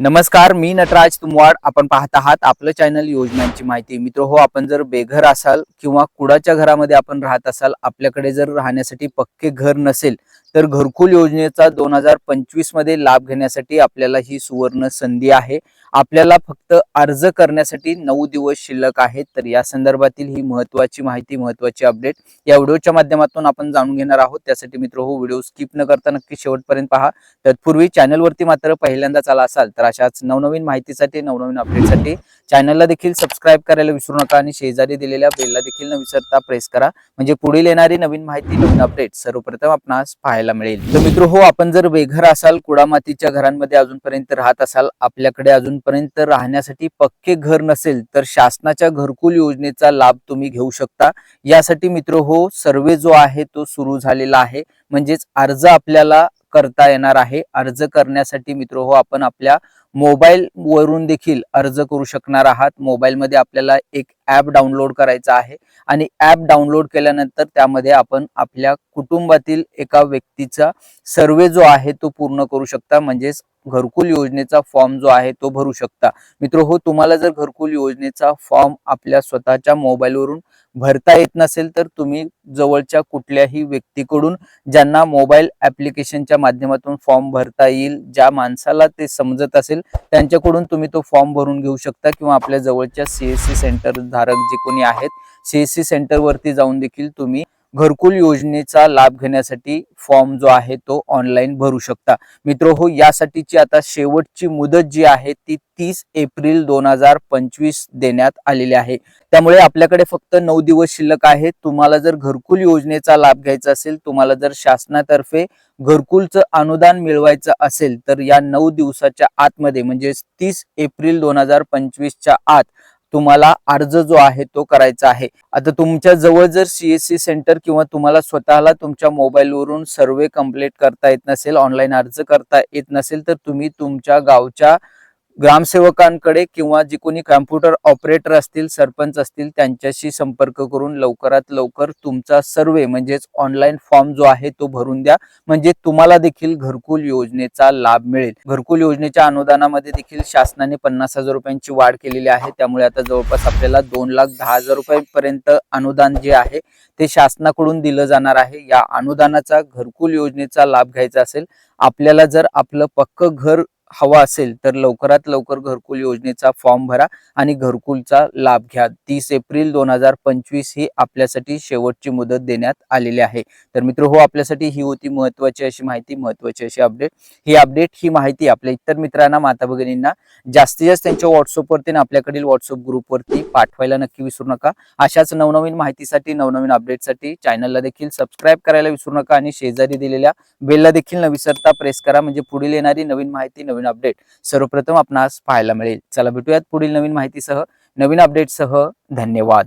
नमस्कार मी नटराज तुमवाड. आपण पाहत आहात आपलं चॅनल योजनांची माहिती. मित्र हो आपण जर बेघर असाल किंवा कुडाच्या घरामध्ये आपण राहत असाल आपल्याकडे जर राहण्यासाठी पक्के घर नसेल तर घरकुल योजनेचा दोन हजार पंचवीसमध्ये लाभ घेण्यासाठी आपल्याला ही सुवर्ण संधी आहे. आपल्याला फक्त अर्ज करण्यासाठी नऊ दिवस शिल्लक आहेत तर या संदर्भातील ही महत्वाची माहिती महत्वाची अपडेट या व्हिडिओच्या माध्यमातून आपण जाणून घेणार आहोत. त्यासाठी मित्र हो व्हिडिओ स्किप न करता नक्की शेवटपर्यंत पहा. तत्पूर्वी चॅनलवरती मात्र पहिल्यांदाच आला असाल तर अशाच नवनवीन माहितीसाठी नवनवीन अपडेटसाठी चॅनलला देखील सबस्क्राईब करायला विसरू नका आणि शेजारी दिलेल्या बेलला देखील न विसरता प्रेस करा. म्हणजे पुढील येणारी नवीन माहिती नवीन अपडेट सर्वप्रथम आपणास पाहायला मिळेल. तर मित्र हो आपण जर बेघर असाल कुडामातीच्या घरांमध्ये अजूनपर्यंत राहत असाल आपल्याकडे अजूनपर्यंत राहण्यासाठी पक्के घर नसेल तर शासनाच्या घरकुल योजनेचा लाभ तुम्ही घेऊ शकता. यासाठी मित्र हो सर्वे जो आहे तो सुरू झालेला आहे. म्हणजेच अर्ज आपल्याला करता येणार आहे. अर्ज करण्यासाठी मित्र हो आपण आपल्या मोबाईल वरून देखील अर्ज करू शकणार आहात. मोबाईलमध्ये आपल्याला एक ॲप डाउनलोड करायचा आहे. आणि ॲप डाउनलोड केल्यानंतर त्यामध्ये आपण आपल्या कुटुंबातील एका व्यक्तीचा सर्वे जो आहे तो पूर्ण करू शकता. म्हणजेच घरकुल योजनेचा फॉर्म जो आहे तो भरू शकता. मित्र हो तुम्हाला जर घरकुल योजनेचा फॉर्म आपल्या स्वतःच्या मोबाईलवरून भरता येत नसेल तर तुम्ही जवळच्या कुठल्याही व्यक्तीकडून ज्यांना मोबाईल ऍप्लिकेशनच्या माध्यमातून फॉर्म भरता येईल ज्या माणसाला ते समजत असेल त्यांच्याकडून तुम्ही तो फॉर्म भरून घेऊ शकता किंवा आपल्या जवळच्या सीएससी सेंटर धारक जे कोणी आहेत सीएससी सेंटरवरती जाऊन देखील तुम्ही घरकुल योजनेचा लाभ घेण्यासाठी फॉर्म जो आहे तो ऑनलाईन भरू शकता. मित्र हो यासाठीची आता शेवटची मुदत जी आहे ती तीस एप्रिल दोन हजार पंचवीस देण्यात आलेली आहे. त्यामुळे आपल्याकडे फक्त नऊ दिवस शिल्लक आहे. तुम्हाला जर घरकुल योजनेचा लाभ घ्यायचा असेल तुम्हाला जर शासनातर्फे घरकुलचं अनुदान मिळवायचं असेल तर या नऊ दिवसाच्या आतमध्ये म्हणजे तीस एप्रिल दोन हजार पंचवीसच्या आत तुम्हाला अर्ज जो आहे तो करायचा आहे. आता तुमच्या जवळ जर सीएससी सेंटर किंवा तुम्हाला स्वतःला तुमच्या मोबाईलवरून सर्वे कंप्लीट करता येत नसेल ऑनलाईन अर्ज करता येत नसेल तर तुम्ही तुमच्या गावच्या ग्रामसेवकांकडे किंवा जे कोणी कॉम्प्युटर ऑपरेटर असतील सरपंच असतील त्यांच्याशी संपर्क करून लवकरात लवकर तुमचा सर्वे म्हणजेच ऑनलाईन फॉर्म जो आहे तो भरून द्या. म्हणजे तुम्हाला देखील घरकुल योजनेचा लाभ मिळेल. घरकुल योजनेच्या अनुदानामध्ये देखील शासनाने पन्नास हजार रुपयांची वाढ केलेली आहे. त्यामुळे आता जवळपास आपल्याला दोन लाख दहा हजार रुपयांपर्यंत अनुदान जे आहे ते शासनाकडून दिलं जाणार आहे. या अनुदानाचा घरकुल योजनेचा लाभ घ्यायचा असेल आपल्याला जर आपलं पक्क घर हवा असेल तर लवकरात लवकर घरकुल योजनेचा फॉर्म भरा आणि घरकुलचा लाभ घ्या. तीस एप्रिल दोन हजार पंचवीस ही आपल्यासाठी शेवटची मुदत देण्यात आलेली आहे. तर मित्र हो आपल्यासाठी ही होती महत्वाची अशी माहिती महत्वाची अशी अपडेट. ही अपडेट ही माहिती आपल्या इतर मित्रांना माता भगिनींना जास्तीत जास्त त्यांच्या व्हॉट्सअपवरती आणि आपल्याकडील व्हॉट्सअप ग्रुपवरती पाठवायला नक्की विसरू नका. अशाच नवनवीन माहितीसाठी नवनवीन अपडेटसाठी चॅनलला देखील सबस्क्राईब करायला विसरू नका आणि शेजारी दिलेल्या बेलला देखील न विसरता प्रेस करा. म्हणजे पुढील येणारी नवीन माहिती नवीन अपडेट सर्वप्रथम आपणास पाहायला मिळेल. चला भेटूयात पुढील नवीन माहितीसह. नवीन अपडेटसह धन्यवाद.